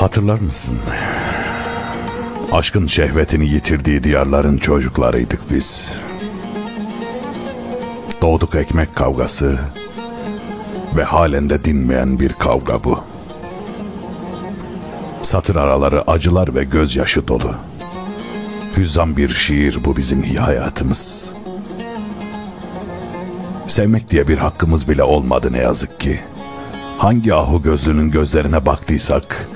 Hatırlar mısın? Aşkın şehvetini yitirdiği diyarların çocuklarıydık biz. Doğduk ekmek kavgası ve halen de dinmeyen bir kavga bu. Satır araları acılar ve gözyaşı dolu. Hüzzam bir şiir bu bizim hayatımız. Sevmek diye bir hakkımız bile olmadı ne yazık ki. Hangi ahu gözlünün gözlerine baktıysak,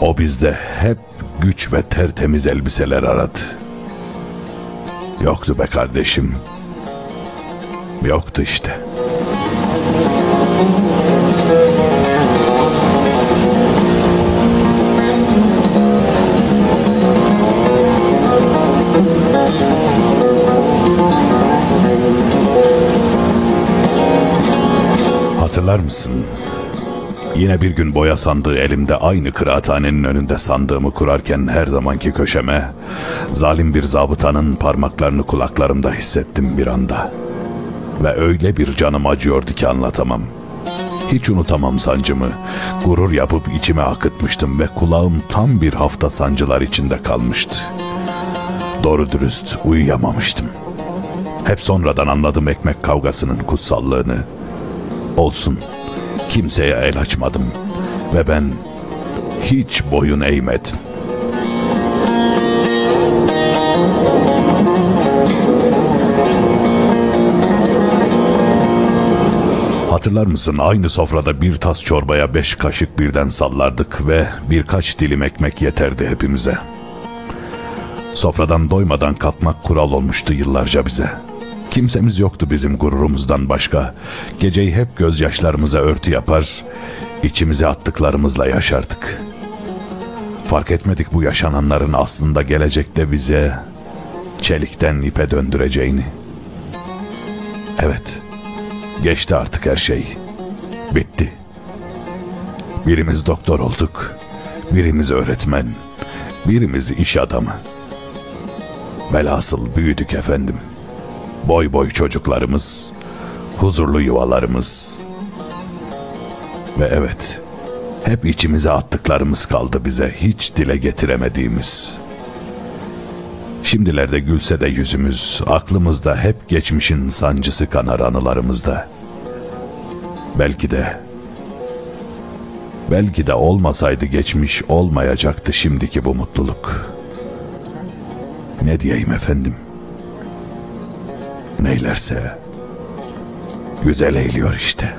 o bizde hep güç ve tertemiz elbiseler aradı. Yoktu be kardeşim. Yoktu işte. Hatırlar mısın? Yine bir gün boya sandığı elimde aynı kıraathanenin önünde sandığımı kurarken her zamanki köşeme zalim bir zabıtanın parmaklarını kulaklarımda hissettim bir anda. Ve öyle bir canım acıyordu ki anlatamam. Hiç unutamam sancımı. Gurur yapıp içime akıtmıştım ve kulağım tam bir hafta sancılar içinde kalmıştı. Doğru dürüst uyuyamamıştım. Hep sonradan anladım ekmek kavgasının kutsallığını. Olsun. Kimseye el açmadım ve ben hiç boyun eğmedim. Hatırlar mısın aynı sofrada bir tas çorbaya beş kaşık birden sallardık ve birkaç dilim ekmek yeterdi hepimize. Sofradan doymadan kalkmak kural olmuştu yıllarca bize. Kimsemiz yoktu bizim gururumuzdan başka. Geceyi hep gözyaşlarımıza örtü yapar, içimize attıklarımızla yaşardık. Fark etmedik bu yaşananların aslında gelecekte bize çelikten ipe döndüreceğini. Evet, geçti artık her şey. Bitti. Birimiz doktor olduk, birimiz öğretmen, birimiz iş adamı. Velhasıl büyüdük efendim. Boy boy çocuklarımız, huzurlu yuvalarımız. Ve evet, hep içimize attıklarımız kaldı bize hiç dile getiremediğimiz. Şimdilerde gülse de yüzümüz, aklımızda hep geçmişin sancısı kanar anılarımızda. Belki de, belki de olmasaydı geçmiş olmayacaktı şimdiki bu mutluluk. Ne diyeyim efendim? Neylerse güzel eğiliyor işte.